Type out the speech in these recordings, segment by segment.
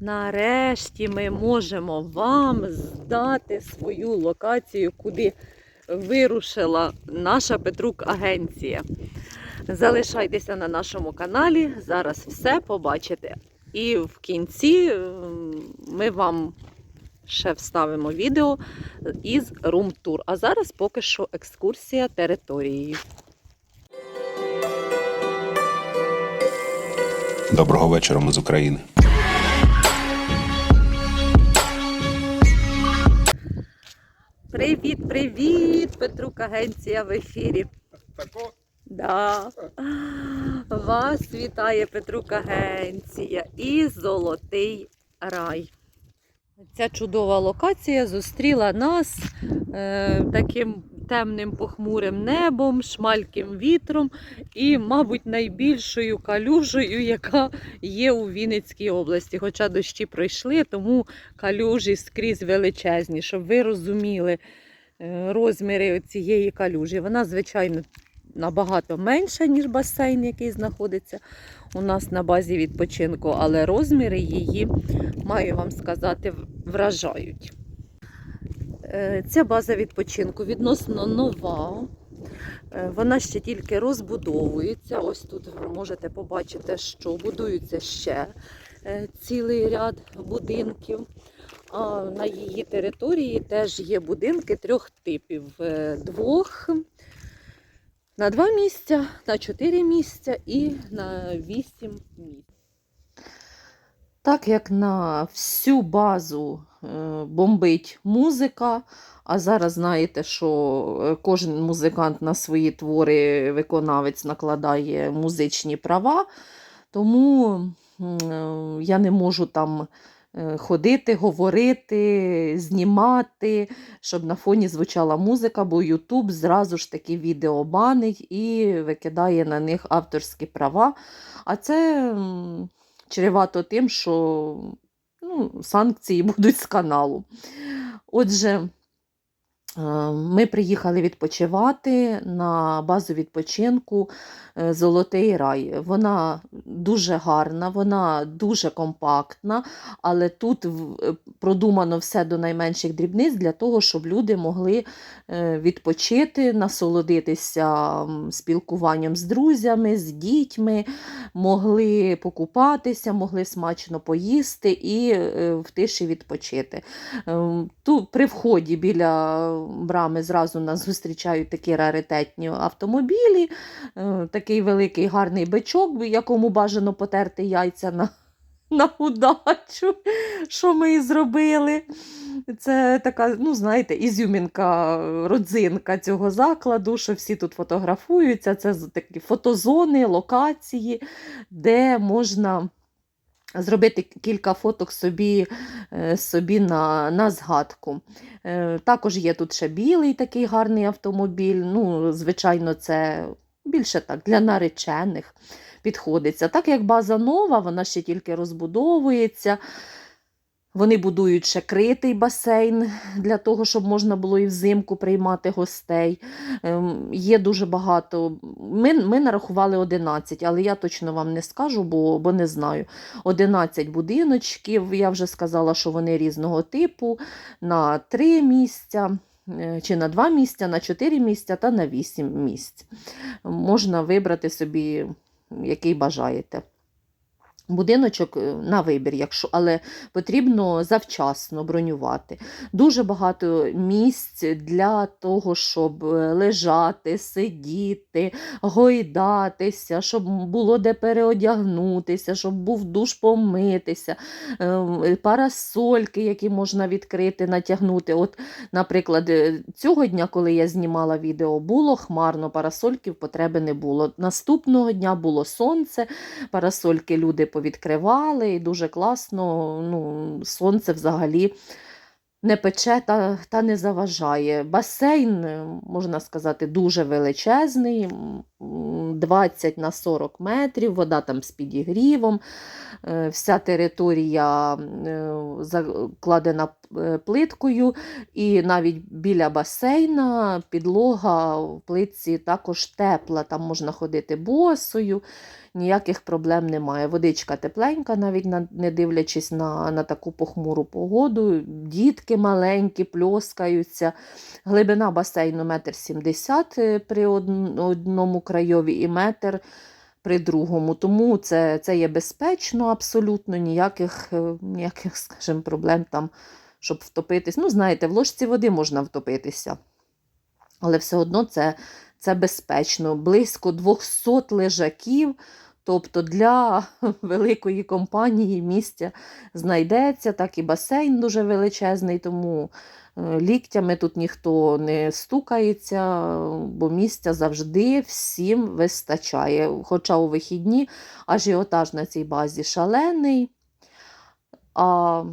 Нарешті ми можемо вам здати свою локацію, куди вирушила наша Петрук агенція. Залишайтеся на нашому каналі, зараз все побачите. І в кінці ми вам ще вставимо відео із рум-тур. А зараз поки що екскурсія територією. Доброго вечора, ми з України. Привіт, привіт! Петрук агенція в ефірі. Тако? Да. Вас вітає Петрук Агенція і Золотий рай. Ця чудова локація зустріла нас е, таким темним похмурим небом, шмальким вітром і, мабуть, найбільшою калюжею, яка є у Вінницькій області. Хоча дощі пройшли, тому калюжі скрізь величезні, щоб ви розуміли е, розміри цієї калюжі. Вона, звичайно, набагато менша, ніж басейн, який знаходиться у нас на базі відпочинку, але розміри її, маю вам сказати, вражають. Е, Ця база відпочинку відносно нова. Е, Вона ще тільки розбудовується. Ось тут ви можете побачити, що будується ще е, цілий ряд будинків. А на її території теж є будинки трьох типів: двох на два місця, на чотири місця і на вісім місць. Так як на всю базу бомбить музика, а зараз знаєте, що е, кожен музикант на свої твори виконавець накладає музичні права, тому е, я не можу там е, ходити, говорити, знімати, щоб на фоні звучала музика, бо Ютуб зразу ж таки відео банить і викидає на них авторські права. А це чревато тим, що ну, санкції будуть з каналу. Отже, ми приїхали відпочивати на базу відпочинку е, Золотий рай. Вона дуже гарна, вона дуже компактна, але тут е, продумано все до найменших дрібниць для того, щоб люди могли е, відпочити, насолодитися спілкуванням з друзями, з дітьми, могли покупатися, могли смачно поїсти і е, в тиші відпочити. Ем, Тут при вході біля брами зразу нас зустрічають такі раритетні автомобілі, е, такий великий гарний бичок, якому бажано потерти яйця на, на удачу, що ми і зробили. Це така, ну знаєте, ізюмінка, родзинка цього закладу, що всі тут фотографуються. Це такі фотозони, локації, де можна зробити кілька фоток собі, е, собі на, на згадку. Е, Також є тут ще білий такий гарний автомобіль. Ну, звичайно, це більше так для наречених підходиться. Так як база нова, вона ще тільки розбудовується. Вони будують ще критий басейн для того, щоб можна було і взимку приймати гостей. Ем, Є дуже багато. Ми, ми нарахували 11, але я точно вам не скажу, бо, бо не знаю. 11 будиночків. Я вже сказала, що вони різного типу на 3 місця. е, Чи на 2 місця, на 4 місця та на 8 місць. Можна вибрати собі, який бажаєте. Будиночок е, на вибір, якщо, але потрібно завчасно бронювати. Дуже багато місць для того, щоб е, лежати, сидіти, гойдатися, щоб було де переодягнутися, щоб був душ помитися, ем, парасольки, які можна відкрити, натягнути. От, наприклад, е, цього дня, коли я знімала відео, було хмарно, парасольків потреби не було. Наступного дня було сонце, парасольки люди повідкривали, і дуже класно. Ну, сонце взагалі не пече та, та не заважає. Басейн, е, можна сказати, дуже величезний. М, м, 20 на 40 метрів, вода там з підігрівом. Е, Вся територія е, закладена е, плиткою, і навіть біля басейна підлога в плитці також тепла, там можна ходити босою, ніяких проблем немає. Водичка тепленька, навіть не дивлячись на, на таку похмуру погоду. Дітки маленькі, пльоскаються. Глибина басейну 1,70 м при одн- одному крайові і метр при другому. Тому це, це є безпечно абсолютно, ніяких, е, ніяких скажімо, проблем там, щоб втопитись. Ну, знаєте, в ложці води можна втопитися. Але все одно це, це безпечно. Близько 200 лежаків. Тобто для великої компанії місця знайдеться, так і басейн дуже величезний, тому ліктями тут ніхто не стукається, бо місця завжди всім вистачає. Хоча у вихідні ажіотаж на цій базі шалений. А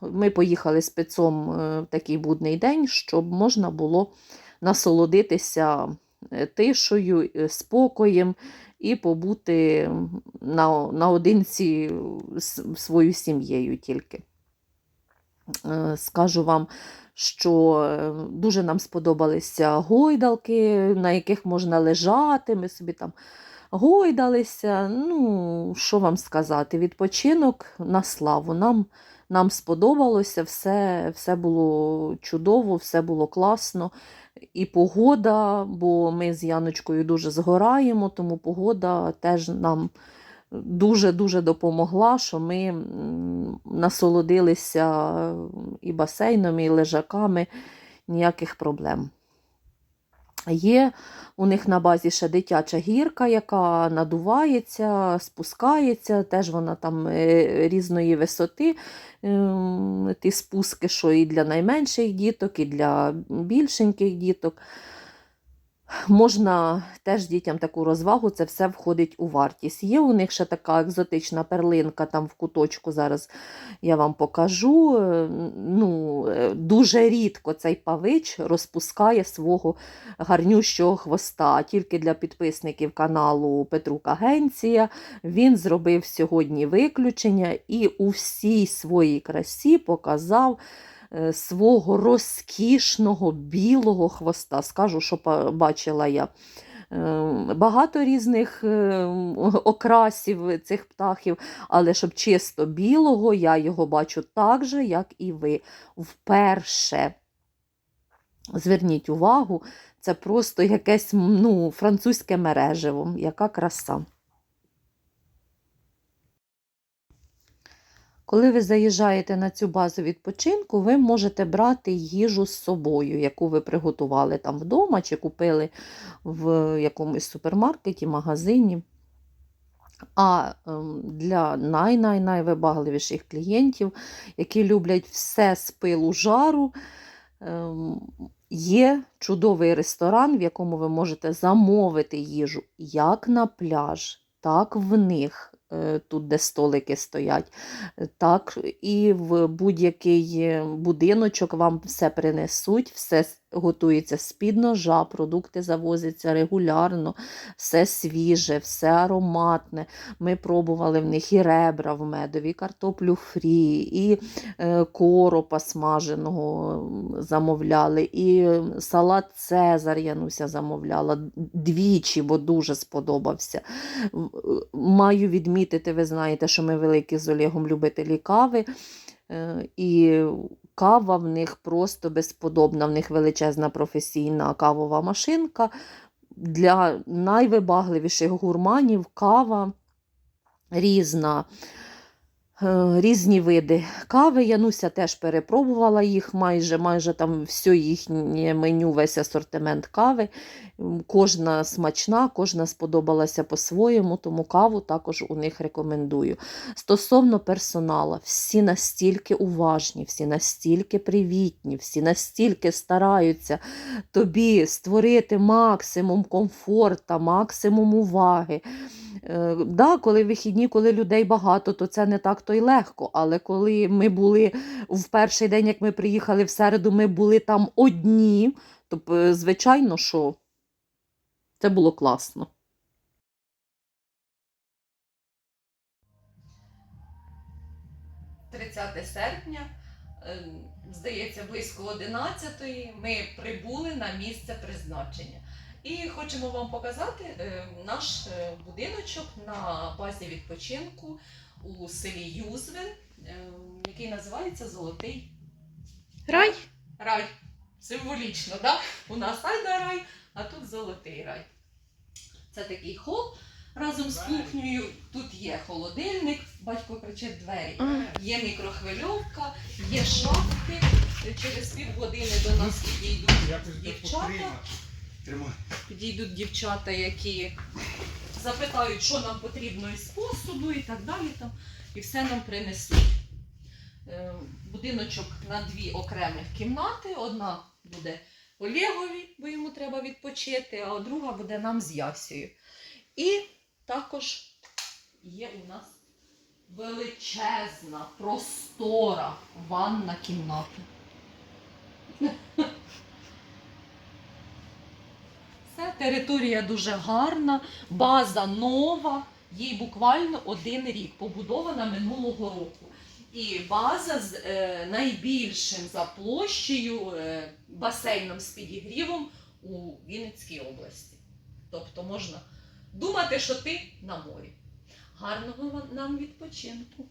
ми поїхали спецом е, в такий будний день, щоб можна було насолодитися е, тишою, е, спокоєм і побути на, наодинці з своєю сім'єю тільки. Е, Скажу вам, що е, дуже нам сподобалися гойдалки, на яких можна лежати. Ми собі там гойдалися. Ну, що вам сказати, відпочинок на славу. Нам, нам сподобалося, все, все було чудово, все було класно. І погода, бо ми з Яночкою дуже згораємо, тому погода теж нам дуже-дуже допомогла, що ми насолодилися і басейном, і лежаками, ніяких проблем. Є у них на базі ще дитяча гірка, яка надувається, спускається, теж вона там е, різної висоти. Ем, Ті спуски, що і для найменших діток, і для більшеньких діток. Можна теж дітям таку розвагу, це все входить у вартість. Є у них ще така екзотична перлинка там в куточку, зараз я вам покажу. Е, Ну, е, дуже рідко цей павич розпускає свого гарнющого хвоста. Тільки для підписників каналу Петрук Агенція він зробив сьогодні виключення і у всій своїй красі показав свого розкішного білого хвоста. Скажу, що бачила я. Е, Багато різних е, окрасів цих птахів, але щоб чисто білого, я його бачу так же, як і ви. Вперше. Зверніть увагу, це просто якесь ну, французьке мережево. Яка краса. Коли ви заїжджаєте на цю базу відпочинку, ви можете брати їжу з собою, яку ви приготували там вдома чи купили в якомусь супермаркеті, магазині. А ем, для най-най-найвибагливіших клієнтів, які люблять все з пилу жару, ем, є чудовий ресторан, в якому ви можете замовити їжу як на пляж, так в них, тут, де столики стоять, е, так і в будь-який е, будиночок вам все принесуть, все готується з-під ножа, продукти завозяться регулярно, все свіже, все ароматне. Ми пробували в них і ребра в медові, і картоплю фрі, і е, коропа смаженого замовляли, і е, салат Цезар Януся замовляла двічі, бо дуже сподобався. Маю відмітити, ви знаєте, що ми великі з Олегом любителі кави. Е, І кава в них просто безподобна, в них величезна професійна кавова машинка. Для найвибагливіших гурманів кава різна. Е, Різні види кави. Януся теж перепробувала їх майже, майже там все їхнє меню, весь асортимент кави. Кожна смачна, кожна сподобалася по-своєму, тому каву також у них рекомендую. Стосовно персоналу, всі настільки уважні, всі настільки привітні, всі настільки стараються тобі створити максимум комфорта, максимум уваги. Е, Да, коли вихідні, коли людей багато, то це не так то й легко. Але коли ми були в перший день, як ми приїхали в середу, ми були там одні, то, звичайно, що Це було класно. «30 серпня, е, здається, близько 11 ми прибули на місце призначення. І хочемо вам показати е, наш е, будиночок на базі відпочинку у селі Юзвин, е, який називається Золотий Рай? рай. Символічно, да? У нас айда рай, а тут золотий рай. Це такий хол разом з кухнею. Тут є холодильник, батько кричить двері. Є мікрохвильовка, є шафки. Через півгодини до нас підійдуть дівчата. Підійдуть дівчата, які запитають, що нам потрібно із посуду і так далі. Там, і все нам принесуть. Е, Будиночок на дві окремих кімнати. Одна буде Олегові, бо йому треба відпочити, а друга буде нам з Ясею. І також є у нас величезна, простора ванна кімната. Це територія дуже гарна, база нова, їй буквально один рік, побудована минулого року. І база з е, найбільшим за площею е, басейном з підігрівом у Вінницькій області. Тобто можна думати, що ти на морі. Гарного нам відпочинку!